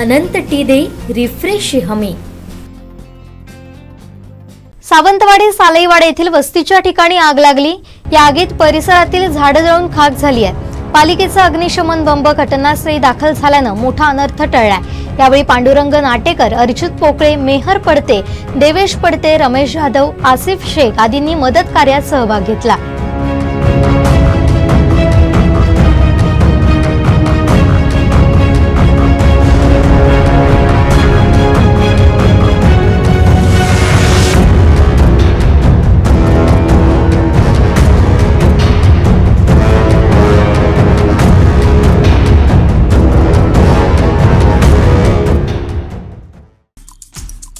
अनंत T दे refresh हमी. सावंतवाडी सालईवाडा येथील वस्तीच्या ठिकाणी आग लागली. या आगीत परिसरातील झाडं जळून खाक झाली आहे पालिकेचा अग्निशमन बंब घटनास्थळी दाखल झाल्यानं मोठा अनर्थ टळलाय. यावेळी पांडुरंग नाटेकर अर्जित पोकळे मेहर पडते देवेश पडते रमेश जाधव आसिफ शेख आदींनी मदत कार्यात सहभाग घेतला.